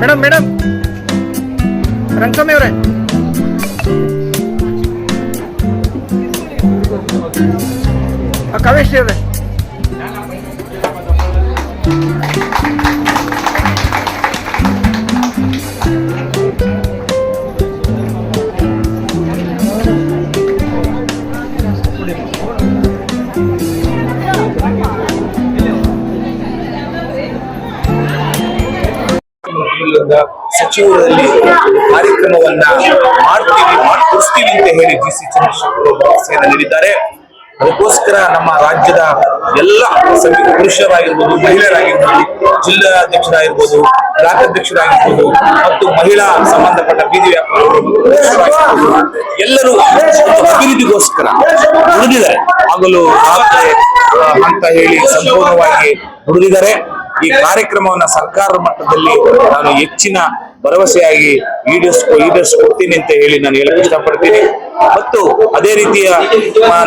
Madam madam Rangaswamy ಅವರೇ. ಕಾವೇಶ್ರೀ ಅವರೇ. ವತಿಯಿಂದ ಸಚಿವರಲ್ಲಿ ಕಾರ್ಯಕ್ರಮವನ್ನ ಮಾಡ್ತೀವಿ ಮಾಡ್ಕೊಡ್ತೀವಿ ಅಂತ ಹೇಳಿ ಜಿ ಸಿ ಚಂದ್ರಶೇಖರ್ ಭರವಸೆಯನ್ನು ನೀಡಿದ್ದಾರೆ. ಅದಕ್ಕೋಸ್ಕರ ನಮ್ಮ ರಾಜ್ಯದ ಎಲ್ಲ ಸಮಿತಿ ಪುರುಷರಾಗಿರ್ಬೋದು, ಮಹಿಳೆಯರಾಗಿರ್ಬೋದು, ಜಿಲ್ಲಾಧ್ಯಕ್ಷರಾಗಿರ್ಬೋದು ಅಧ್ಯಕ್ಷರಾಗಿರ್ಬೋದು ಮತ್ತು ಮಹಿಳಾ ಸಂಬಂಧಪಟ್ಟ ಬೀದಿ ವ್ಯಾಪಾರಗಳು ಎಲ್ಲರೂ ಅಭಿವೃದ್ಧಿಗೋಸ್ಕರ ದುಡಿದಿದ್ದಾರೆ ಹಗಲು ರಾತ್ರಿ ಅಂತ ಹೇಳಿ ಸಂಪೂರ್ಣವಾಗಿ ದುಡಿದಿದ್ದಾರೆ ಈ ಕಾರ್ಯಕ್ರಮವನ್ನ ಸರ್ಕಾರದ ಮಟ್ಟದಲ್ಲಿ ನಾನು ಹೆಚ್ಚಿನ ಭರವಸೆಯಾಗಿ ಈಡೇರಿಸ್ಕೊ ಈಡೇರಿಸ್ಕೊಡ್ತೀನಿ ಅಂತ ಹೇಳಿ ನಾನು ಹೇಳಕ್ ಇಷ್ಟಪಡ್ತೀನಿ. ಮತ್ತು ಅದೇ ರೀತಿಯ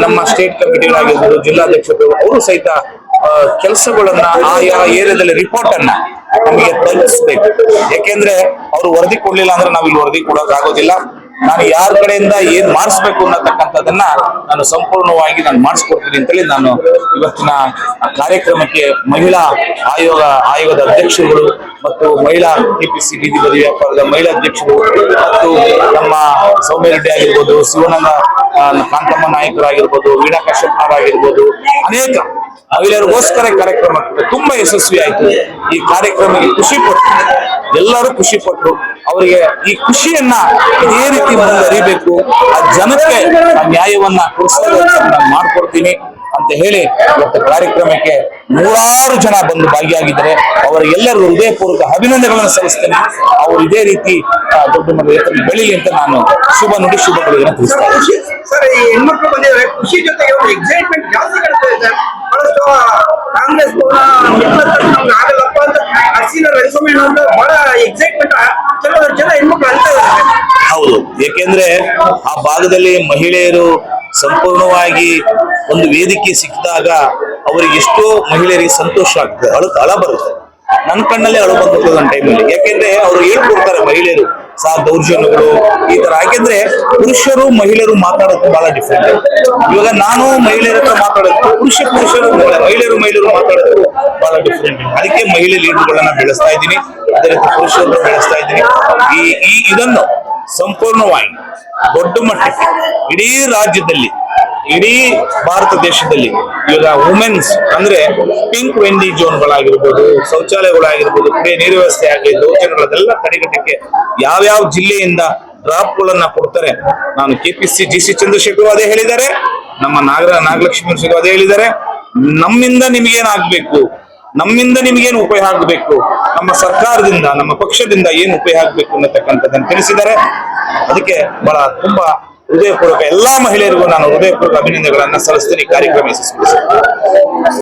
ನಮ್ಮ ಸ್ಟೇಟ್ ಕಮಿಟಿಗಳಾಗಿರ್ಬೋದು ಜಿಲ್ಲಾಧ್ಯಕ್ಷರು ಅವರು ಸಹಿತ ಕೆಲಸಗಳನ್ನ ಆಯಾ ಏರಿಯಾದಲ್ಲಿ ರಿಪೋರ್ಟ್ ಅನ್ನ ನಮಗೆ ತಲುಪಿಸ್ಬೇಕು. ಯಾಕೆಂದ್ರೆ ಅವರು ವರದಿ ಕೊಡ್ಲಿಲ್ಲ ಅಂದ್ರೆ ನಾವು ಇಲ್ಲಿ ವರದಿ ಕೊಡಕ್ ಆಗೋದಿಲ್ಲ. ನಾನು ಯಾರ ಕಡೆಯಿಂದ ಏನ್ ಮಾಡಿಸ್ಬೇಕು ಅನ್ನತಕ್ಕಂಥದ್ದನ್ನ ನಾನು ಸಂಪೂರ್ಣವಾಗಿ ನಾನು ಮಾಡಿಸ್ಕೊಡ್ತೀನಿ ಅಂತೇಳಿ ನಾನು ಇವತ್ತಿನ ಕಾರ್ಯಕ್ರಮಕ್ಕೆ ಮಹಿಳಾ ಆಯೋಗ, ಆಯೋಗದ ಅಧ್ಯಕ್ಷರುಗಳು ಮತ್ತು ಮಹಿಳಾ ಕೆಪಿಸಿ ಬೀದಿ ಬದಿ ವ್ಯಾಪಾರದ ಮಹಿಳಾ ಅಧ್ಯಕ್ಷರು ಮತ್ತು ನಮ್ಮ ಸೌಮ್ಯ ರೆಡ್ಡಿ ಆಗಿರ್ಬೋದು ಶಿವನಂದ ಕಾಂತಮ್ಮ ನಾಯಕರಾಗಿರ್ಬೋದು, ವೀಣಾ ಕಶ್ಯಪ್ನವರಾಗಿರ್ಬೋದು, ಅನೇಕ ಮಹಿಳೆಯರಿಗೋಸ್ಕರ ಕಾರ್ಯಕ್ರಮ ತುಂಬಾ ಯಶಸ್ವಿ ಆಯ್ತು ಈ ಕಾರ್ಯಕ್ರಮಕ್ಕೆ ಖುಷಿ ಪಟ್ಟು, ಎಲ್ಲರೂ ಖುಷಿ ಪಟ್ಟು ಅವರಿಗೆ ಈ ಖುಷಿಯನ್ನ ಇದೇ ರೀತಿ ಅರಿಬೇಕು, ಆ ಜನಕ್ಕೆ ನ್ಯಾಯವನ್ನ ನಾನು ಮಾಡ್ಕೊಡ್ತೀನಿ ಅಂತ ಹೇಳಿ ಇವತ್ತು ಕಾರ್ಯಕ್ರಮಕ್ಕೆ ನೂರಾರು ಜನ ಬಂದು ಭಾಗಿಯಾಗಿದ್ದಾರೆ. ಅವರಿಗೆಲ್ಲರಿಗೂ ಹೃದಯಪೂರ್ವಕ ಅಭಿನಂದನೆಗಳನ್ನು ಸಲ್ಲಿಸ್ತೇನೆ. ಅವರು ಇದೇ ರೀತಿ ದೊಡ್ಡ ಮಟ್ಟದ ಎತ್ತರಕ್ಕೆ ಬೆಳೀಲಿ ಅಂತ ನಾನು ಶುಭ ನುಡಿ ಶುಭಗಳನ್ನು ತಿಳಿಸ್ತೇನೆ ಖುಷಿ ಕಾಂಗ್ರೆಸ್ ಆಗಲ್ಲಪ್ಪ ಅಂತ ಅರ್ಸಿನ ರವಿಸ್ವಾಮಿ ಅಂತ ಬಹಳ ಎಕ್ಸೈಟ್ಮೆಂಟ್ ಕೆಲವರು ಜನ ಹೆಣ್ಮಕ್ಳು ಅಂತ ಹೌದು. ಏಕೆಂದ್ರೆ ಆ ಭಾಗದಲ್ಲಿ ಮಹಿಳೆಯರು ಸಂಪೂರ್ಣವಾಗಿ ಒಂದು ವೇದಿಕೆ ಸಿಕ್ಕಿದಾಗ ಅವರಿಗೆ ಎಷ್ಟೋ ಮಹಿಳೆಯರಿಗೆ ಸಂತೋಷ ಆಗ್ತದೆ. ಅಳು ಅಳ ಬರುತ್ತೆ. ನನ್ನ ಕಣ್ಣಲ್ಲೇ ಅಳು ಬಂದ್ಬಿಡ್ತದೆ ಟೈಮಲ್ಲಿ ಯಾಕೆಂದ್ರೆ ಅವ್ರು ಹೇಳ್ಕೊಡ್ತಾರೆ ಮಹಿಳೆಯರು? ಸಹ ದೌರ್ಜನ್ಯಗಳು ಈ ತರ. ಯಾಕೆಂದ್ರೆ ಪುರುಷರು ಮಹಿಳೆಯರು ಮಾತಾಡೋದು ಬಹಳ ಡಿಫ್ರೆಂಟ್ ಇವಾಗ ನಾನು ಮಹಿಳೆಯರ ಹತ್ರ ಮಾತಾಡೋದು, ಪುರುಷ ಪುರುಷರು ಮಹಿಳೆಯರು ಮಹಿಳೆಯರು ಮಾತಾಡೋದು ಬಹಳ ಡಿಫ್ರೆಂಟ್ ಅದಕ್ಕೆ ಮಹಿಳೆ ಲೀಡರ್ಗಳನ್ನ ಬೆಳೆಸ್ತಾ ಇದ್ದೀನಿ, ಅದೇ ರೀತಿ ಪುರುಷರನ್ನು ಬೆಳೆಸ್ತಾ ಇದ್ದೀನಿ. ಈ ಈ ಇದನ್ನು ಸಂಪೂರ್ಣವಾಗಿ ದೊಡ್ಡ ಮಟ್ಟಕ್ಕೆ ಇಡೀ ರಾಜ್ಯದಲ್ಲಿ ಇಡೀ ಭಾರತ ದೇಶದಲ್ಲಿ ಇವಾಗ ವುಮೆನ್ಸ್ ಅಂದ್ರೆ ಪಿಂಕ್ ವೆಂಡಿ ಝೋನ್ಗಳಾಗಿರ್ಬೋದು ಶೌಚಾಲಯಗಳಾಗಿರ್ಬೋದು, ಕುಡಿಯ ನೀರು ವ್ಯವಸ್ಥೆ ಆಗಲಿ ದೌರ್ಜನ್ಯಗಳನ್ನೆಲ್ಲ ತಡೆಗಟ್ಟಕ್ಕೆ ಯಾವ್ಯಾವ ಜಿಲ್ಲೆಯಿಂದ ಡ್ರಾಪ್ಗಳನ್ನ ಕೊಡ್ತಾರೆ ನಾನು ಕೆಪಿಸಿ ಜಿ ಸಿ ಚಂದ್ರಶೇಖರ್ ಅದೇ ಹೇಳಿದ್ದಾರೆ. ನಮ್ಮ ನಾಗರ, ನಾಗಲಕ್ಷ್ಮಿ ಸಿಂಗ್ ಅದೇ ಹೇಳಿದ್ದಾರೆ. ನಮ್ಮಿಂದ ನಿಮ್ಗೇನಾಗ್ಬೇಕು ನಮ್ಮಿಂದ ನಿಮಗೇನು ಉಪಯೋಗ ಆಗಬೇಕು? ನಮ್ಮ ಸರ್ಕಾರದಿಂದ, ನಮ್ಮ ಪಕ್ಷದಿಂದ ಏನು ಉಪಯೋಗ ಆಗಬೇಕು ಅನ್ನತಕ್ಕಂಥದ್ದನ್ನು ತಿಳಿಸಿದ್ದಾರೆ. ಅದಕ್ಕೆ ಬಹಳ ತುಂಬಾ ಹೃದಯಪೂರ್ವಕ ಎಲ್ಲಾ ಮಹಿಳೆಯರಿಗೂ ನಾನು ಹೃದಯಪೂರ್ವಕ ಅಭಿನಂದನೆಗಳನ್ನ ಸಲ್ಲಿಸ್ತೀನಿ. ಕಾರ್ಯಕ್ರಮ ಯಶಸ್ವಿಗೊಳಿಸಿ.